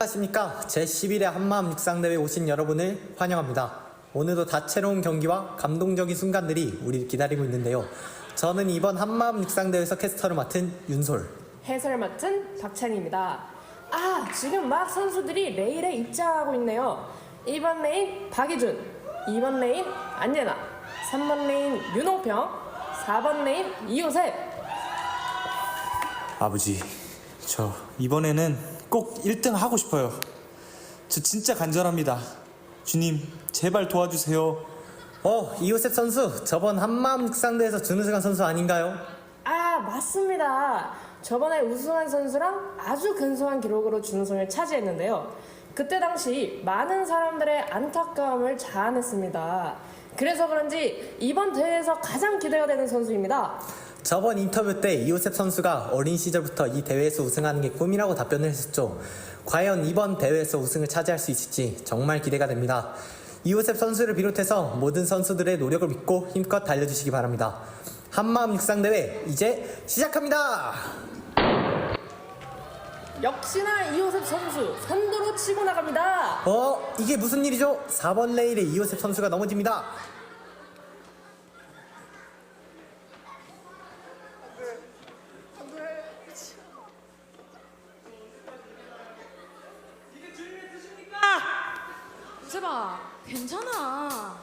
안녕하십니까 제11회 한마음 육상대회 오신 여러분을 환영합니다. 오늘도 다채로운 경기와 감동적인 순간들이 우리를 기다리고 있는데요. 저는 이번 한마음 육상대회에서 캐스터를 맡은 윤솔. 해설 맡은 박찬입니다. 아, 지금 막 선수들이 레일에 입장하고 있네요. 1번 레인 박예준, 2번 레인 안예나, 3번 레인 윤홍평, 4번 레인 이호셉. 아버지, 저 이번에는 꼭 1등 하고 싶어요. 저 진짜 간절합니다. 주님, 제발 도와주세요. 어 이호셉 선수 저번 한마음 육상대회에서 준우승한 선수 아닌가요? 아, 맞습니다. 저번에 우승한 선수랑 아주 근소한 기록으로 준우승을 차지했는데요. 그때 당시 많은 사람들의 안타까움을 자아냈습니다. 그래서 그런지 이번 대회에서 가장 기대가 되는 선수입니다. 저번 인터뷰 때 이호셉 선수가 어린 시절부터 이 대회에서 우승하는 게 꿈이라고 답변을 했었죠. 과연 이번 대회에서 우승을 차지할 수 있을지 정말 기대가 됩니다. 이호셉 선수를 비롯해서 모든 선수들의 노력을 믿고 힘껏 달려주시기 바랍니다. 한마음 육상대회 이제 시작합니다. 역시나 이호셉 선수 선두로 치고 나갑니다. 어 이게 무슨 일이죠? 4번 레일에 이호셉 선수가 넘어집니다. 세봐 괜찮아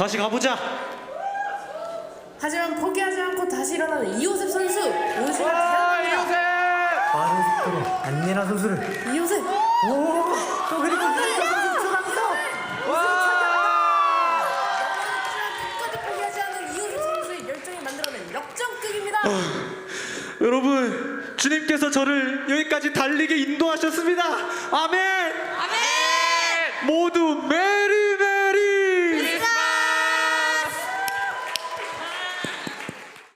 다시 가보자. 하지만 포기하지 않고 다시 일어나는 이호셉 선수 우승을 태어납니다. 빠른 속도로 안예나 선수를 이호셉 오또 그리고 이호셉 선수 들어갑니다. 끝까지 포기하지 않는 이호셉 선수의 열정이 만들어낸 역전극입니다. 여러분, 주님께서 저를 여기까지 달리게 인도하셨습니다. 아멘! 아멘! 모두 메리!